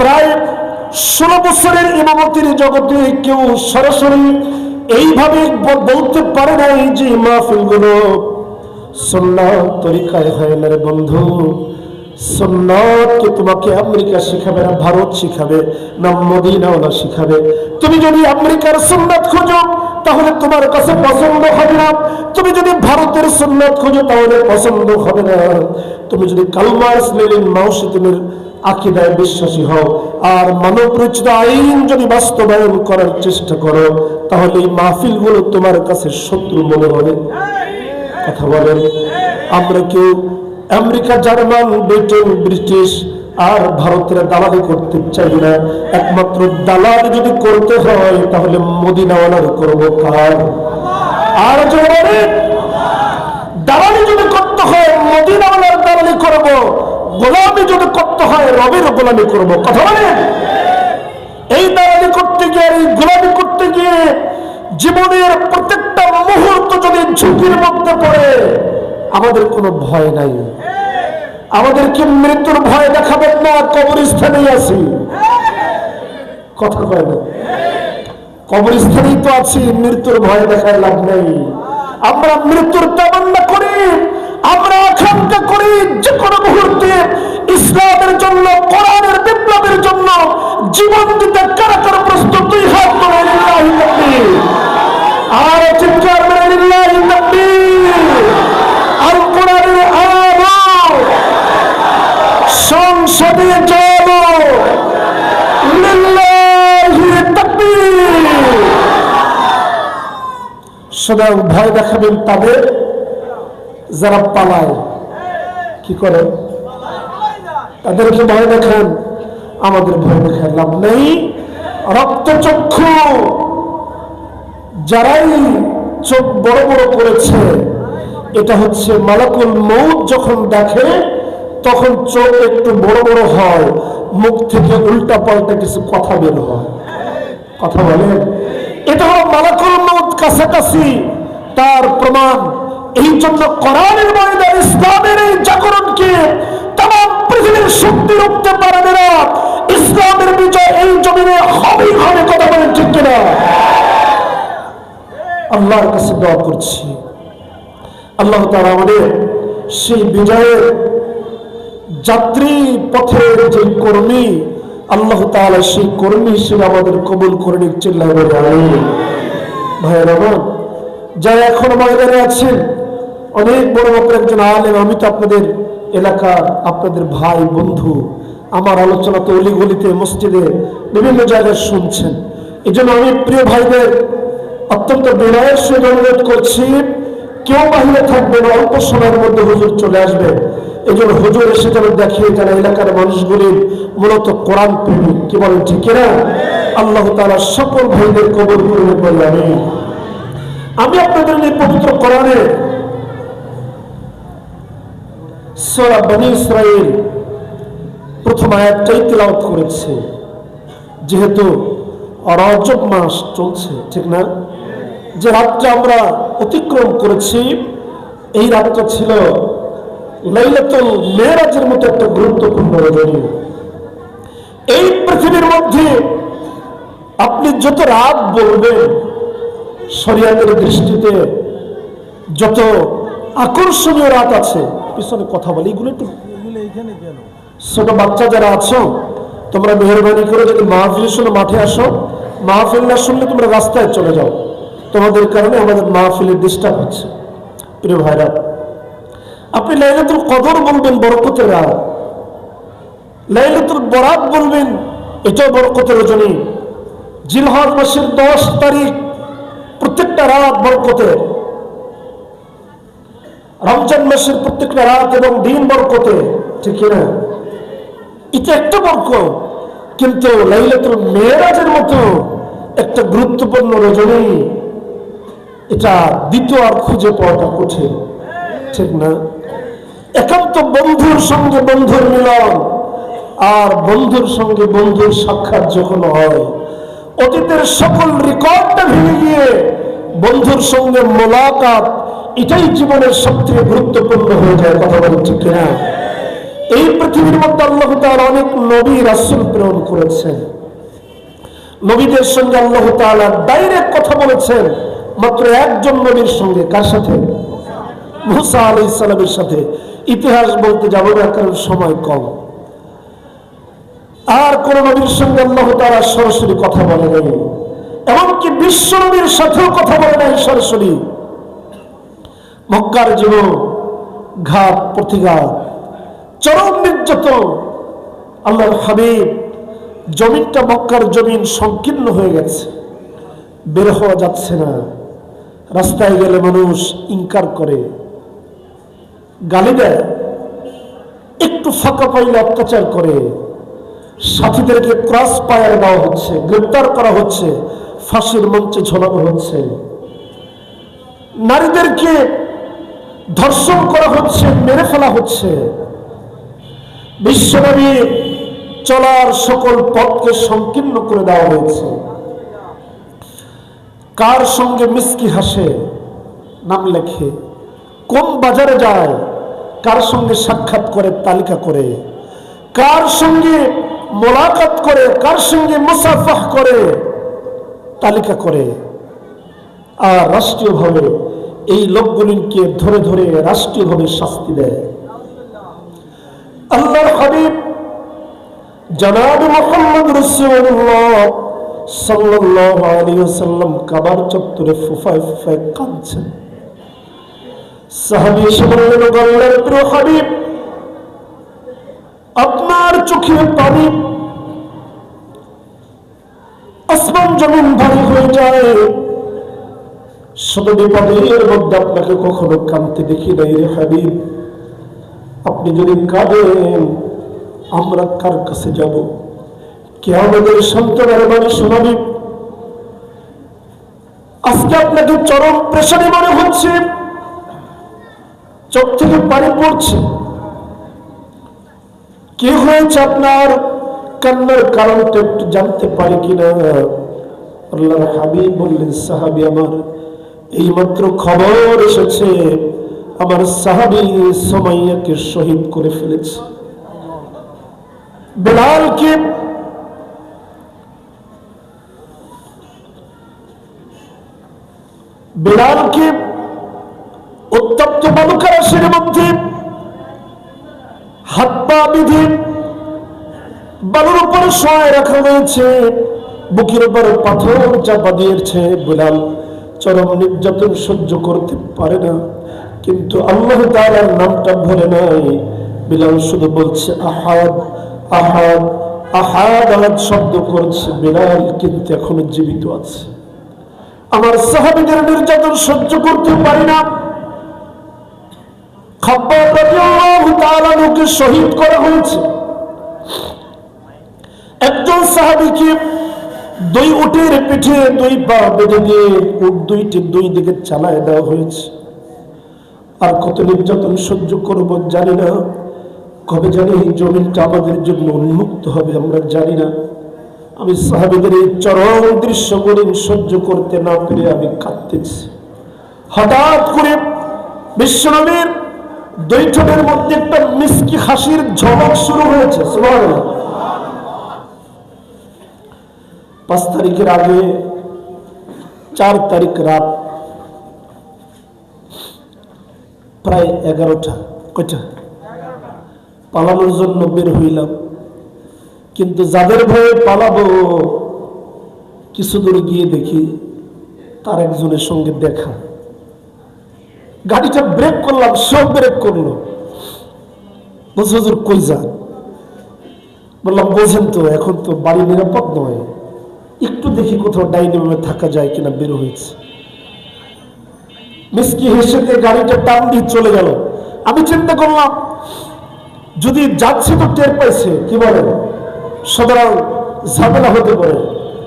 প্রায় ষোলো বছরের ইমামতির জগতে কেউ সরাসরি এইভাবে বলতে পারে নাই যে মাহফিলগুলো রে বন্ধু। সন্ন্যাতকে তোমাকে আমেরিকা শিখাবে না, ভারত শিখাবে না, মদিনাওয়ালা শিখাবে। তুমি যদি আমেরিকার সন্ন্যাত খোঁজো, তাহলে তোমার কাছে পছন্দ হবে না। তুমি যদি ভারতের সন্ন্যাত খোঁজো, তাহলে পছন্দ হবে না। তুমি যদি কালমার্স লেনিন মাউসিদিনের আকিদায় বিশ্বাসী হও। আর মানব রচিত আইন যদি বাস্তবায়ন করার চেষ্টা করো, তাহলে এই মাহফিলগুলো তোমার কাছে শত্রু মনে হবে। কথা বলেন, আমরা কেউ আমেরিকা, জার্মান, ব্রিটেন, ব্রিটিশ আর ভারতের দালালি করতে চাই না। একমাত্র দালাল যদি করতে হয়, তাহলে মদিনাওয়ালার করব কার আর দালালি যদি করতে হয়, মদিনাওয়ালার দালালি করব। গোলামি যদি করতে হয়, রবের গোলামি করব। কথা বলেন? এই দালালি করতে গিয়ে, এই গোলামি করতে গিয়ে জীবনের প্রত্যেকটা মুহূর্ত যদি ঝুঁকির মধ্যে পড়ে, আমাদের কোনো ভয় নাই। আমাদেরকে মৃত্যুর ভয় দেখাবেন না, কবরস্থানেই আছি। কথা কয় না। কবরস্থানেই তো আছি, মৃত্যুর ভয় দেখায় লাভ নেই। আমরা মৃত্যুর তামান্না করি আমরা আকাঙ্ক্ষা করি যে কোনো মুহূর্তে ইসলামের জন্য কোরআনের বিপ্লবের জন্য জীবন দিতে কারা কারা প্রস্তুত হাত আর চিৎকার। আর কোরআনের আলো ভয় দেখাবেন তাদের, যারা পালায়। কি করে তাদেরকে ভয় দেখান। আমাদের ভয় দেখার লাভ নেই। রক্তচক্ষু যারাই চোখ বড় বড় করেছে, এটা হচ্ছে মালাকুল মৌত যখন দেখে, তখন চোখ একটু বড় বড় হয়, মুখ থেকে উল্টা পাল্টা কিছু কথা বের হয়। কথা বলে এটা হলো মালাকুল মৌত কাছাকাছি, তার প্রমাণ। এই জন্য কোরআনের ময়দান ইসলামের এই জাগরণকে তাম পৃথিবীর শক্তি পারবে না ইসলামের বিজয় এই জমিনে হবেই হবে কথা ঠিক আল্লাহর কাছে দোয়া করছি। আল্লাহ তারা আমাদের সেই বিজয়ের যাত্রী পথের যে কর্মী, আল্লাহ তাআলা সেই কর্মী হিসেবে আমাদের কবুল করে বলে ভাই রহমান যারা এখন ময়দানে আছেন, অনেক বড় মাপের একজন আলেম, আমি তো আপনাদের এলাকার আপনাদের ভাই, বন্ধু, আমার আলোচনা তো অলিগলিতে, মসজিদে বিভিন্ন জায়গায় শুনছেন। এই জন্য আমি প্রিয় ভাইদের অত্যন্ত বিনয়ের সঙ্গে অনুরোধ করছি, কেউ বাহিরে থাকবেন অল্প সময়ের মধ্যে হুজুর চলে আসবে। এই জন্য হুজুর এসে যেন দেখিয়ে যারা এলাকার মানুষগুলির মূলত কোরআন প্রেমিক। কি বলেন, ঠিক কিনা? আল্লাহ তারা সকল ভাইদের কবর করবে বলে আমি আমি আপনাদের এই পবিত্র কোরআনে সোরা বনি ইসরাইল প্রথম আয়াতটাই তেলাওয়াত করেছে। যেহেতু রজব মাস চলছে, ঠিক না? যে রাতটা আমরা অতিক্রম করেছি, এই রাতটা ছিল লাইলাতুল মেরাজের মতো একটা গুরুত্বপূর্ণ রজনী। এই পৃথিবীর মধ্যে আপনি যত রাত বলবেন, শরিয়াতের দৃষ্টিতে যত আকর্ষণীয় রাত আছে পিছনে কথা বলি এগুলো একটু ছোট বাচ্চা যারা আছো তোমরা মেহরবানি করে যদি মাহফিল শুনে মাঠে আসো মাহফিল না শুনলে তোমরা রাস্তায় চলে যাও। তোমাদের কারণে আমাদের মাহফিলের ডিস্টার্ব হচ্ছে। প্রিয় ভাইরা আপনি লাইলাতুল কদর বলবেন বরকতের রাত। লাইলাতুল বরাত বলবেন এটাও বরকতের রজনী জিলহজ মাসের দশ তারিখ প্রত্যেকটা রাত বরকতের। রমজান মাসের প্রত্যেকটা রাত এবং দিন বরকতে, ঠিক কিনা এটা একটা বরক কিন্তু লাইলাতুল মেয়েরাজের মতো একটা গুরুত্বপূর্ণ রজনী, এটা দ্বিতীয় আর খুঁজে পাওয়াটা কঠিন, ঠিক না? একান্ত বন্ধুর সঙ্গে বন্ধুর মিলন, আর বন্ধুর সঙ্গে বন্ধুর সাক্ষাৎ যখন হয়, অতীতের সকল রেকর্ডটা ভেঙে গিয়ে বন্ধুর সঙ্গে মোলাকাত এটাই জীবনের সবথেকে গুরুত্বপূর্ণ হয়ে যায় কথা ঠিক কিনা? এই পৃথিবীর মধ্যে আল্লাহ তাআলা অনেক নবী রাসূল প্রেরণ করেছেন। নবীদের সঙ্গে আল্লাহ তাআলা ডাইরেক্ট কথা বলেছেন। মাত্র একজন নবীর সঙ্গে, কার সাথে? মুসা আলাইহিস সালামের সাথে। ইতিহাস বলতে যাব না, কারণ সময় কম। আর কোন নবীর সঙ্গে আল্লাহ তাআলা সরাসরি কথা বলে নাই। এমনকি বিশ্ব নবীর সাথেও কথা বলে নাই সরাসরি। মক্কার জীবন ঘাত, প্রতিঘাত, চরম নির্যাতন। আল্লাহর হাবিব জমিনটা মক্কার জমিন সংকীর্ণ হয়ে গেছে। বের হওয়া যাচ্ছে না। রাস্তায় গেলে মানুষ ইনকার করে। গালি দেয়, একটু ফাঁকা পাইলে অত্যাচার করে। সাথীদেরকে ক্রস ফায়ার দেওয়া হচ্ছে, গ্রেপ্তার করা হচ্ছে, ফাঁসির মঞ্চে ঝোলানো হচ্ছে। নারীদেরকে ধর্ষণ করা হচ্ছে, মেরে ফেলা হচ্ছে। বিশ্বব্যাপী চলার সকল পথকে সংকীর্ণ করে দেওয়া হয়েছে। কার সঙ্গে মিসকি হাসে, নাম লেখে, কোন বাজারে যায়, কার সঙ্গে সাক্ষাৎ করে, তালিকা করে, কার সঙ্গে মোলাকাত করে, কার সঙ্গে মুসাফাহ করে, তালিকা করে। আর রাষ্ট্রীয়ভাবে এই লোকগুলিকে ধরে ধরে রাষ্ট্রীয়ভাবে শাস্তি দেয়। আল্লাহর হাবিব জনাব মোহাম্মদ রসুল্লাহ সাল্লাল্লাহু আলাইহি ওয়াসাল্লাম কাবার চত্বরে ফুফায় ফুফায় কাঁদছেন। সাহাবী এসে বললেন আল্লাহর প্রিয় হাবিব, আপনার চোখে পানি আসমান জমিন ভারী হয়ে যায়। শুধু বিপদের মধ্যে আপনাকে কখনো কাঁদতে দেখি নাই রে হাবিব। আপনি যদি কাঁদেন, আমরা কার কাছে যাব? কে আমাদের সন্তানের বাড়ি শোনাবি। আজকে আপনাকে চরম প্রেশারে মনে হচ্ছে। চোখ থেকে পানি পড়ছে। কি হয়েছে আপনার? কান্নার কারণটা একটু জানতে পারি কিনা? হাবিব বললেন, সাহাবি আমার এইমাত্র খবর এসেছে, আমার সাহাবি সোমাইয়াকে শহীদ করে ফেলেছে। বেলালকে বেলালকে উত্তপ্ত বালুকারাশের মধ্যে হাত পা বিধে বালুর উপরে শোয়ায় রাখা হয়েছে, বুকের উপরে পাথর চাপা দিয়েছে বেলাল। চরম নির্যাতন সহ্য করতে পারে না। কিন্তু আল্লাহ তাআলার নামটা ভরে নাই। বিলাল শুধু বলছে, আহাদ আহাদ আহাদ আহাদ শব্দ করছে বিলাল, কিন্তু এখনও জীবিত আছে। আমার সাহাবীদের নির্যাতন সহ্য করতে পারি না। শহীদ করা হয়েছে। একজন সাহাবীকে দুই উটের পিঠে দুই পা বেঁধে দিয়ে উট দুইটি দুই দিকে চালায় দেওয়া হয়েছে। আর কত নির্যাতন সহ্য করব জানি না। কবে জানি এই জমিনটা আমাদের জন্য উন্মুক্ত হবে আমরা জানি না। আমি সাহাবিদের এই চরম দৃশ্যগুলি সহ্য করতে না পেরে আমি কাঁদতেছি। হঠাৎ করে বিশ্বনবীর দুই ঠোঁটের মধ্যে একটা মিষ্টি হাসির ঝলক শুরু হয়েছে, সুবহানাল্লাহ। পাঁচ তারিখের আগে, চার তারিখ রাত প্রায় এগারোটা, কয়টা? পালানোর জন্য বের হইলাম। কিন্তু যাদের ভয়ে পালাবো, কিছু দূর গিয়ে দেখি তার একজনের সঙ্গে দেখা। গাড়িটা ব্রেক করলাম, সব ব্রেক করল। বলছে কই যান? বললাম, বোঝেন তো, এখন তো বাড়ি নিরাপদ নয়। একটু দেখি কোথাও ডাইনিং থাকা যায় কিনা, বের হয়েছে। মিসকি হেসে দিয়ে গাড়িটা টান দিয়ে চলে গেল। আমি চিন্তা করলাম, যদি যাচ্ছে তো টের পাইছে, কি বলে? সুতরাং ঝামেলা হতে পারে।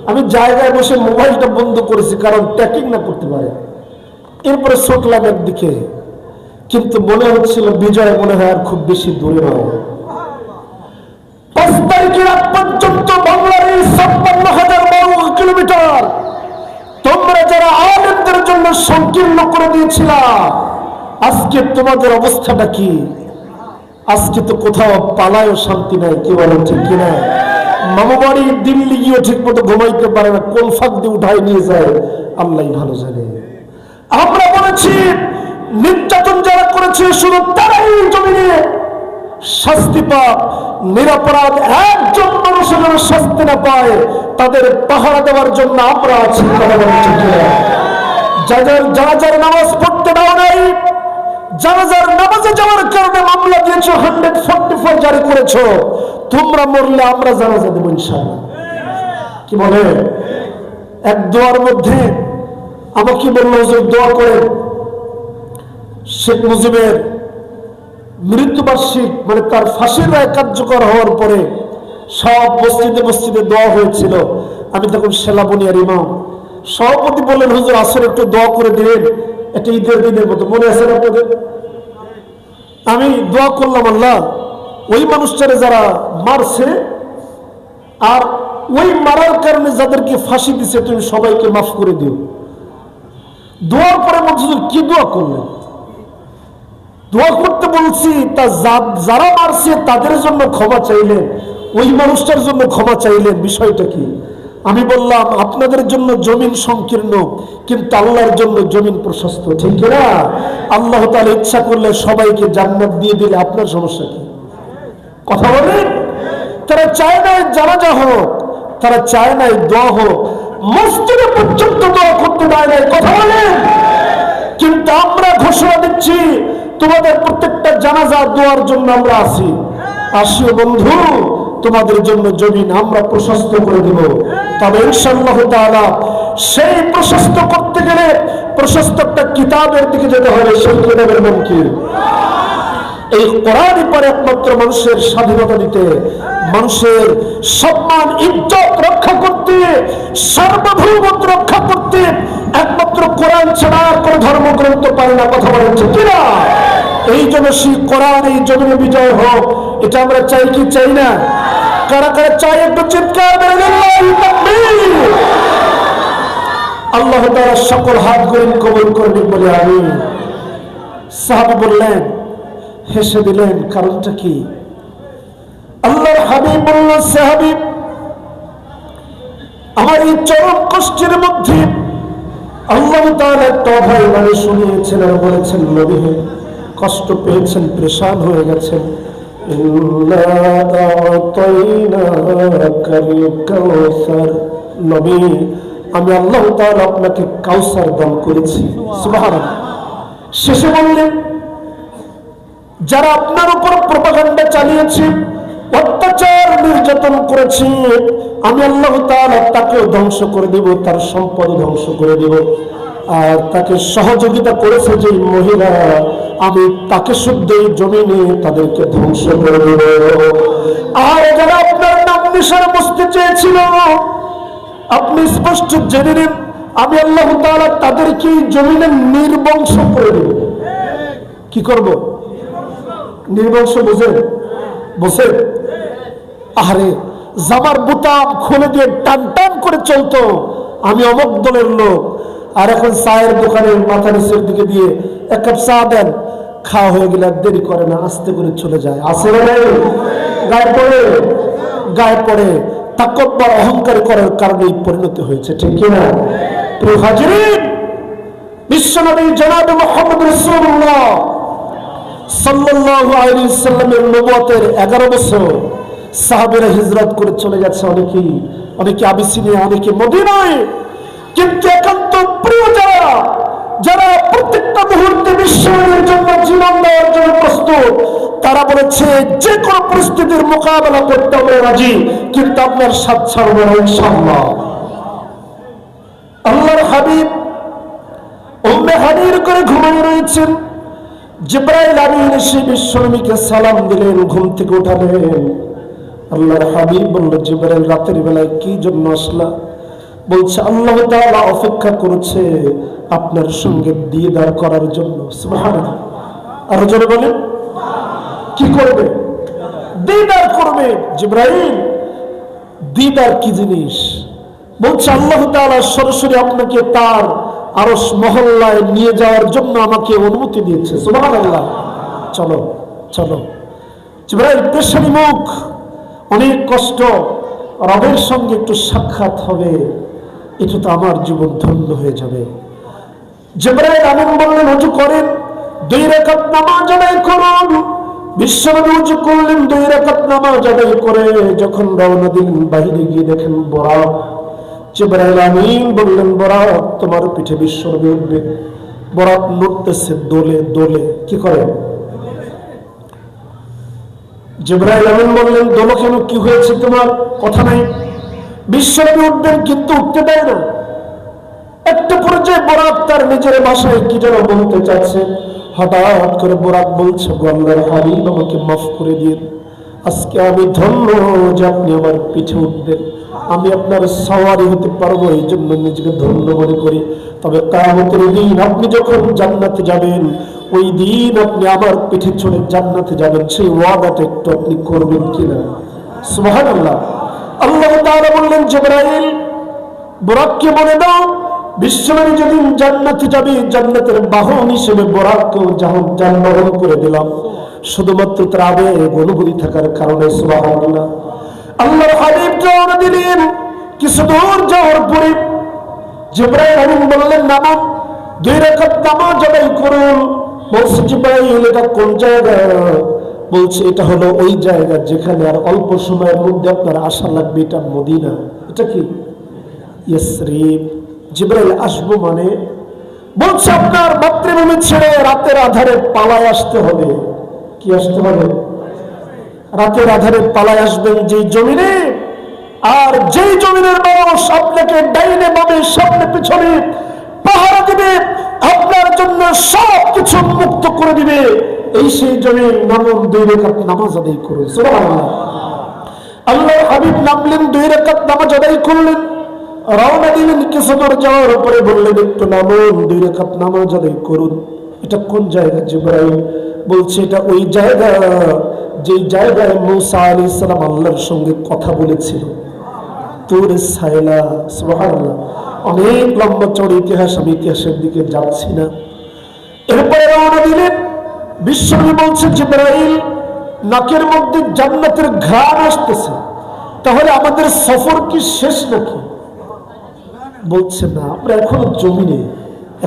আমি জায়গায় বসে মোবাইলটা বন্ধ করেছি, কারণ ট্যাকিং না করতে পারে। এরপরে ছুটলাম একদিকে কিন্তু মনে হচ্ছিল বিজয় মনে হয় আর খুব বেশি দূরে নয়। পাঁচ তারিখের পর্যন্ত বাংলার এই ছাপ্পান্ন হাজার কিলোমিটার তোমরা যারা আলেমদের জন্য সংকীর্ণ করে দিয়েছিলা, আজকে তোমাদের অবস্থাটা কি? আজকে তো কোথাও পালায়ও শান্তি নাই, কি বলেন ঠিক কিনা? মামা বাড়ি দিল্লি গিয়েও ঠিক মতো ঘুমাইতে পারে না কোন ফাঁক দিয়ে উঠাই নিয়ে যায়, আল্লাহ ভালো জানে। আমরা বলেছি, নির্যাতন যারা করেছে, শুধু তারাই জমিনে শাস্তি পাক, নিরাপরাধ একজন মানুষের যেন শাস্তি না পায়, তাদের পাহারা দেওয়ার জন্য আমরা আছি যাদের যারা যারা নামাজ পড়তে দাও নাই, যারা যার নামাজে যাওয়ার কারণে মামলা দিয়েছ হান্ড্রেড ফোর্টি ফোর জারি করেছ, তোমরা মরলে আমরা জানাজা দেবো ইনশাআল্লাহ। কি বলে? এক দোয়ার মধ্যে আমাকে বলল যে দোয়া করে শেখ মুজিবের মৃত্যুবার্ষিক মানে তার ফাঁসির রায় কার্যকর হওয়ার পরে সব মসজিদে মসজিদে দোয়া হয়েছিল। আমি তখন সেলাবনিয়ার ইমাম। সভাপতি বললেন হুজুর আসলে একটু দোয়া করে দিলেন। একটা ঈদের দিনের মতো। মনে আছে আপনাদের? আমি দোয়া করলাম আল্লাহ ওই মানুষটারে যারা মারছে আর ওই মারার কারণে যাদেরকে ফাঁসি দিছে তুমি সবাইকে মাফ করে দিও। দোয়ার পরে হুজুর, কি দোয়া করলেন? দোয়া করতে বলছি, তা যারা মারছে তাদের জন্য ক্ষমা চাইলেন ওই মানুষটার জন্য ক্ষমা চাইলেন বিষয়টা কি? আমি বললাম, আপনাদের জন্য জমিন সংকীর্ণ, কিন্তু আল্লাহর জন্য জমিন প্রশস্ত, ঠিক না আল্লাহ তাআলা ইচ্ছা করলে সবাইকে জান্নাত দিয়ে দিলে, আপনার সমস্যা কি? কথা বলেন? তারা চায় না জানাজা হোক, তারা চায় না দোয়া হোক, মসজিদে পর্যন্ত দোয়া করতে নাই, কথা বলেন? কিন্তু আমরা ঘোষণা দিচ্ছি তোমাদের প্রত্যেকটা জানাজা দোয়ার জন্য আমরা আছি। আসিও বন্ধু, তোমাদের জন্য জমিন আমরা প্রশস্ত করে দিব। তবে ইনশাল্লাহ তাআলা সেই প্রশস্ত করতে গেলে প্রশস্ত একটা কিতাবের দিকে যেতে হবে, সেই কিতাবের নাম এই কোরআনই পরে একমাত্র মানুষের স্বাধীনতা দিতে, মানুষের সম্মান, ইজ্জত রক্ষা করতে, সার্বভৌমত্ব রক্ষা করতে একমাত্র কোরআন ছাড়া কোনো ধর্মগ্রন্থ পারে না, কথা বলেন কিনা? এই জন্য সেই কোরআন এই জমিনে বিজয় হোক এটা আমরা চাই কি চাই না? কারা কারা চাই একটু চিৎকার আল্লাহু তাআলা সকল হাত গরিব কবুল করবেন বলে আমি সাহাবী বললেন হেসে দিলেন কারণটা কি? আল্লাহর হাবিব বলল সাহাবি আমার এই চরম কষ্টের মধ্যে আল্লাহ তাআলা একটা অভয় মানে শুনিয়েছেন আর বলেছেন নবী হে, কষ্ট পেয়েছেন প্রেশান হয়ে গেছেন। আমি আল্লাহ তাআলা আপনাকে কাউসার দান করেছি। শেষে বললেন, যারা আপনার উপর প্রপাগান্ডা চালিয়েছে, অত্যাচার নির্যাতন করেছে, আমি আল্লাহ তাকেও ধ্বংস করে দেব, তার সম্পদ ধ্বংস করে দেব। আর তাকে সহযোগিতা করেছে যে মহিলা, আমি তাকে শুদ্ধ জমিনে তাদেরকে ধ্বংস করে দেব। আর যারা আপনার নাম নিশানা বসতে চেয়েছিল, আপনি স্পষ্ট জেনে নিন, আমি আল্লাহ তাআলা তাদেরকে জমিনে নির্বংশ করে দেব। কি করব? নির্বংশ বোঝেন বোঝেন আরে জামার বুতাম খুলে দিয়ে টান টান করে চলতো। আমি অমক দলের লোক। আর এখন চায়ের দোকানের মাথা নিচের দিকে দিয়ে এক কাপ চা দেন, খাওয়া হয়ে গেলে দেরি করে না, আস্তে করে চলে যায়। আসে গায়ে পড়ে? গায়ে পড়ে। তাকব্বর, অহংকার করার কারণে পরিণতি হয়েছে, ঠিক কিনা? প্রিয় হাজিরিন, বিশ্বনবী জনাব মোহাম্মদ রসুল্লাহ সাল্লাল্লাহু আলাইহি সাল্লামের নবুয়তের 11 বছর সাহাবীরা হিজরত করে চলে গেছে অনেকেই। অনেকে আবিসিনিয়া অনেকে মদিনায়। কিন্তু একান্ত প্রিয় যারা যারা প্রত্যেকটা মুহূর্তে জন্য জীবন দেওয়ার জন্য প্রস্তুত। তারা বলেছে যে পরিস্থিতির মোকাবেলা করতে হবে রাজি, কিন্তু আপনার আল্লাহর হাবিব করে ঘুমিয়ে রয়েছেন। জিব্রাইল আমিন এসে সালাম দিলেন, ঘুম থেকে উঠালেন। আল্লাহর হাবিব বলল, জিব্রাইল রাতের বেলায় কি জন্য আসলা? বলছে, আল্লাহ তাআলা অপেক্ষা করেছে আপনার সঙ্গে দিদার করার জন্য। সুবহানাল্লাহ। আরও জোরে বলেন। কি করবে? দিদার করবে। জিব্রাইল, দিদার কি জিনিস? বলছে, আল্লাহ তাআলা সরাসরি আপনাকে তার আরস মহল্লায় নিয়ে যাওয়ার জন্য আমাকে অনুমতি দিয়েছে। সুবহানাল্লাহ। চলো চলো। জিব্রাইল, পেশানি মুখ। অনেক কষ্ট। রবের সঙ্গে একটু সাক্ষাৎ হবে। এটা তো আমার জীবন ধন্য হয়ে যাবে। জিব্রাইল আমিন বললেন উজু করেন। দুই রাকাত নামাজ আদায় করুন। বিশ্বনবী উজু করলেন, দুই রাকাত নামাজ আদায় করে যখন রওনা বাহিরে গিয়ে দেখেন আমিন বললেন তোমার পিঠে বিশ্বনবী উঠবে। নড়তেছে দোলে দোলে। কি করে? আমিন বললেন দোলো কেন কি হয়েছে তোমার? কথা নাই? বিশ্বনবী উঠবেন কিন্তু উঠতে দেয় না একটা পর্যায়ে বোরাক তার নিজের বাসায় কি যেন বলতে চাচ্ছে, হঠাৎ করে বোরাক বলছে গঙ্গার হাবিব, আমাকে মাফ করে দিন। আজকে আমি ধন্য যে আপনি আমার পিঠে উঠবেন। আমি আপনার সওয়ারি হতে পারব, এই জন্য নিজেকে ধন্য মনে করি। তবে কামতের দিন আপনি যখন জান্নাতে যাবেন, ওই দিন আপনি আমার পিঠে চড়ে জান্নাতে যাবেন। সেই ওয়াদাটা একটু আপনি করবেন কিনা? সুবহানাল্লাহ। আল্লাহ তাআলা বললেন, জিবরাইল বোরাককে বলে দাও, বিশ্বনবী যেদিন জান্নাতে যাবে, জান্নাতের বাহন হিসেবে বোরাককেও যাহন যানবাহন করে দিলাম। শুধুমাত্র তার আবেগ থাকার কারণে, সুবহানাল্লাহ। আল্লাহর হাবিব রওনা দিলেন, কিছু দূর যাওয়ার পরে জিব্রাইল আমিন বললেন নামাজ দুই রাকাত নামাজ আদায় করুন। বলছে, জিব্রাইল, এটা কোন জায়গা? বলছে, এটা হলো ওই জায়গা যেখানে আর অল্প সময়ের মধ্যে আপনার আশা লাগবে, এটা মদিনা। এটা কি? ইয়সরিফ জিব্রাইল আসব মানে বলছে, আপনার মাতৃভূমি ছেড়ে রাতের আধারে পালায় আসতে হবে। কি আসতে হবে? রাতের আধারে পালায় আসবেন যেই জমিনে, আর যেই জমিনের মানুষ আপনাকে ডাইনে বামে, সামনে পিছনে পাহারা দিবে, আপনার জন্য সব কিছু মুক্ত করে দিবে। এই সেই জমিন নামন দুই রেখাত নামাজ আদায় করুন আল্লাহ হাবিব নামলেন দুই রেখাত নামাজ আদায় করলেন। রওনা দিলেন কিছু দূর যাওয়ার পরে বললেন, একটু নামুন, দুই রেখাত নামাজ আদায় করুন। এটা কোন জায়গা? জিব্রাইল বলছে, এটা ওই জায়গা যে জায়গায় মুসা আলী সালাম আল্লাহর সঙ্গে কথা বলেছিল। তোর সাইলা সুবহানাল্লাহ। অনেক লম্বা চড় ইতিহাস, আমি ইতিহাসের দিকে যাচ্ছি না। এরপরে রওনা দিলেন। বিশ্বনবী বলছে জিব্রাইল নাকের মধ্যে জান্নাতের ঘ্রাণ আসতেছে। তাহলে আমাদের সফর কি শেষ নাকি? বলছে, না, আমরা এখনও জমিনে,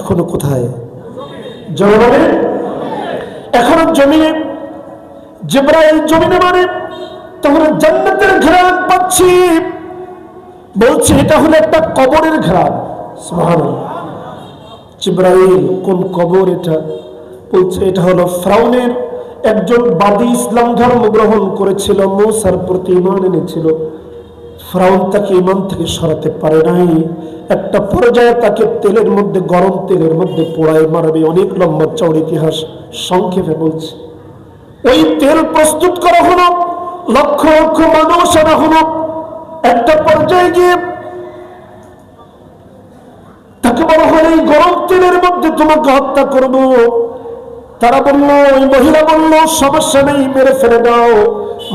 এখনও কোথায়? জনগণে এখনও জমিনে। জিব্রাইল জমিনে মানে তাহলে জান্নাতের ঘ্রাণ পাচ্ছি। বলছে, এটা হলো একটা কবরের ঘ্রাণ। জিব্রাইল, কোন কবর এটা? এটা হলো ফ্রাউনের একজন বাদী ইসলাম ধর্ম গ্রহণ করেছিল, মৌসার প্রতি ইমান এনেছিল। ফ্রাউন তাকে ইমান থেকে সরাতে পারে নাই। একটা পর্যায়ে তাকে তেলের মধ্যে, গরম তেলের মধ্যে পোড়ায় মারবে। অনেক লম্বা চৌড় ইতিহাস সংক্ষেপে বলছে। ওই তেল প্রস্তুত করা হলো, লক্ষ লক্ষ মানুষ আনা হলো। একটা পর্যায়ে গিয়ে তাকে বলা হলো, এই গরম তেলের মধ্যে তোমাকে হত্যা করব। তারা বলল, ওই মহিলা বলল সমস্যা নেই মেরে ফেলে দাও।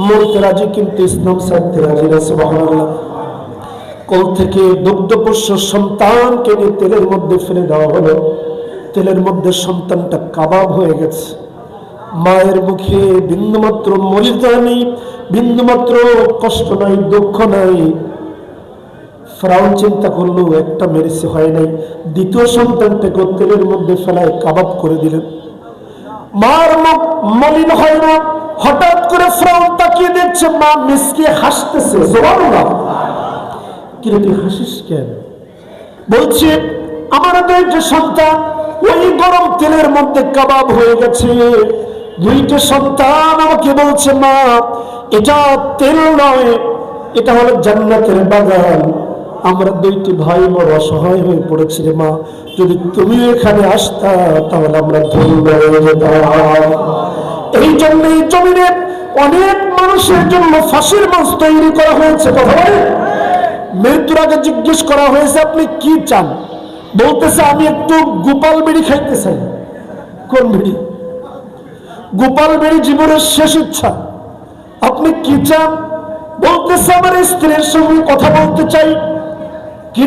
মরতে রাজি, কিন্তু ইসলাম সারতে রাজি সুবহানাল্লাহ। কোল থেকে দুগ্ধপোষ্য সন্তানকে নিয়ে তেলের মধ্যে ফেলে দেওয়া হলো। তেলের মধ্যে সন্তানটা কাবাব হয়ে গেছে। মায়ের মুখে বিন্দুমাত্র মরিদা নেই, বিন্দুমাত্র কষ্ট নাই, দুঃখ নাই। ফ্রাউন চিন্তা করল, একটা মেরেছে, হয় নাই। দ্বিতীয় সন্তানটাকে তেলের মধ্যে ফেলায় কাবাব করে দিলেন। মার মুখ মলিন হয় না। হঠাৎ করে ফ্রাউন তাকিয়ে দেখছে মা মিসকে হাসতেছে। তুই হাসিস কেন? বলছে, আমার দুইটা সন্তান, ওই গরম তেলের মধ্যে কাবাব হয়ে গেছে। দুইটা সন্তান আমাকে বলছে, মা, এটা তেল নয়, এটা হলো জান্নাতের বাগান। আমরা দুইটি ভাই বড় অসহায় হয়ে পড়েছি রে মা। যদি তুমি এখানে আসতা, তাহলে আমরা এই জন্য এই জমিনে অনেক মানুষের জন্য ফাঁসির মাছ তৈরি করা হয়েছে। কথা মৃত্যুর আগে জিজ্ঞেস করা হয়েছে, আপনি কি চান? বলতেছে, আমি একটু গোপাল বিড়ি খাইতে চাই। কোন বিড়ি? গোপাল বিড়ি জীবনের শেষ ইচ্ছা। আপনি কি চান? বলতেছে, আমার স্ত্রীর সঙ্গে কথা বলতে চাই। কি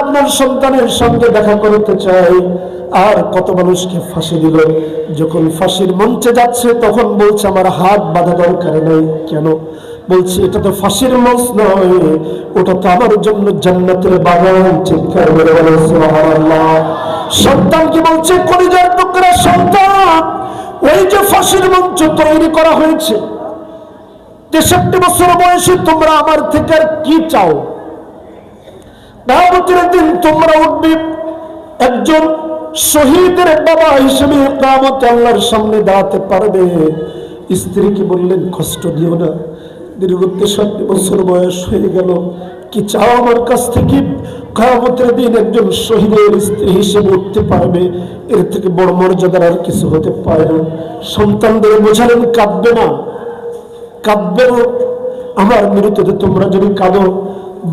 আপনার সন্তানের সঙ্গে দেখা করতে চাই? আর কত মানুষকে ফাঁসি দিল। যখন ফাঁসির মঞ্চে যাচ্ছে, তখন বলছে, আমার হাত বাঁধা দরকার নেই। কেন? বলছি, এটা তো ফাঁসির মঞ্চ নয়। ওটা তো আমার জন্য জান্নাতের বাগান। চিৎকার করে বলে, সুবহানাল্লাহ। সন্তান কি বলছে? টুকরা সন্তান, ওই যে ফাঁসির মঞ্চ তৈরি করা হয়েছে, তেষট্টি বছর বয়সে তোমরা আমার থেকে আর কি চাও? কামতের দিন তোমরা উঠবে একজন শহীদের বাবা হিসেবে কামত আল্লাহর সামনে দাঁড়াতে পারবে। স্ত্রীকে বললেন, কষ্ট দিও না, দীর্ঘ তেষট্টি বছর বয়স হয়ে গেল। কি চাও আমার কাছ থেকে? কামতের দিন একজন শহীদের স্ত্রী হিসেবে উঠতে পারবে। এর থেকে বড় মর্যাদার আর কিছু হতে পারে না। সন্তানদের বোঝালেন, কাঁদবে না, কাঁদবে আমার মৃত্যুতে তোমরা যদি কাঁদো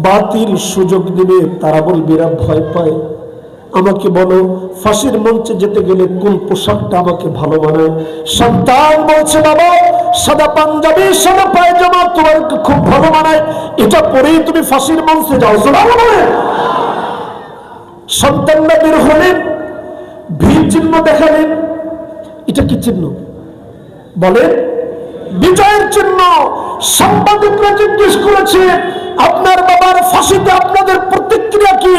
বাতিল সুযোগ দিবে তারা বলবে, এরা ভয় পায়। আমাকে বলো, ফাঁসির মঞ্চে যেতে গেলে কোন পোশাকটা আমাকে ভালো মানায়? সন্তান বলছে, বাবা, সাদা পাঞ্জাবি, সাদা পায়জামা তোমার খুব ভালো মানায়। এটা পরেই তুমি ফাঁসির মঞ্চে যাও। সন্তানরা বের হলেন, ভিড় চিহ্ন দেখালেন। এটা কি চিহ্ন? বলেন, বিজয়ের চিহ্ন। সাংবাদিকরা জিজ্ঞেস করেছে আপনার বাবার ফাঁসিতে আপনাদের প্রতিক্রিয়া কি?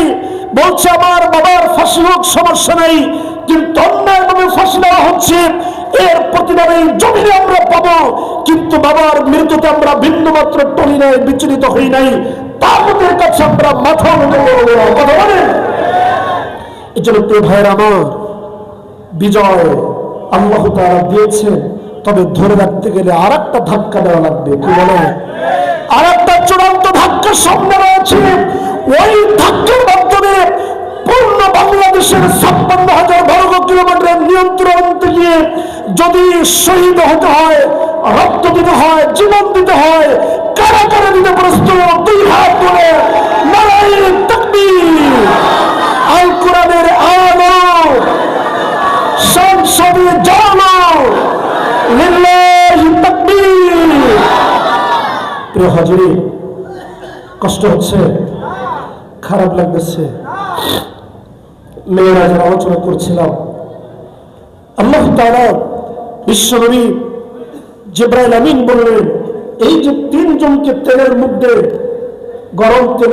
বলছে, আমার বাবার ফাঁসি হোক, সমস্যা নেই, কিন্তু অন্যায়ভাবে ফাঁসি দেওয়া হচ্ছে। এর প্রতিবাদে এই জমিনে আমরা পাবো, কিন্তু বাবার মৃত্যুতে আমরা ভিন্ন মাত্র টলি নাই বিচলিত হই নাই। তাদের কাছে আমরা মাথা। কথা বলেন এই জন্য প্রিয় ভাইয়ের আমার, বিজয় আল্লাহ তারা তবে ধরে রাখতে গেলে আর একটা ধাক্কা দেওয়া লাগবে। কি বলে? আর একটা চূড়ান্ত ধাক্কা সামনে রয়েছে। ওই ধাক্কার মাধ্যমে পূর্ণ বাংলাদেশের ছাপ্পান্ন হাজার বর্গ কিলোমিটারের নিয়ন্ত্রণ গিয়ে যদি শহীদ হতে হয়, রক্ত দিতে হয়, জীবন দিতে হয় কারা কারা দিতে প্রস্তুত দুই হাত তাকবীর। আল কোরআনের আলো সংসদে জানো হাজিরি, কষ্ট হচ্ছে, খারাপ লাগতেছে। মেয়েরা যারা আলোচনা করছিলাম, আল্লাহ তারা বিশ্বনবী জেব্রাইল আমিন বললেন, এই যে তিনজনকে তেলের মধ্যে গরম তেল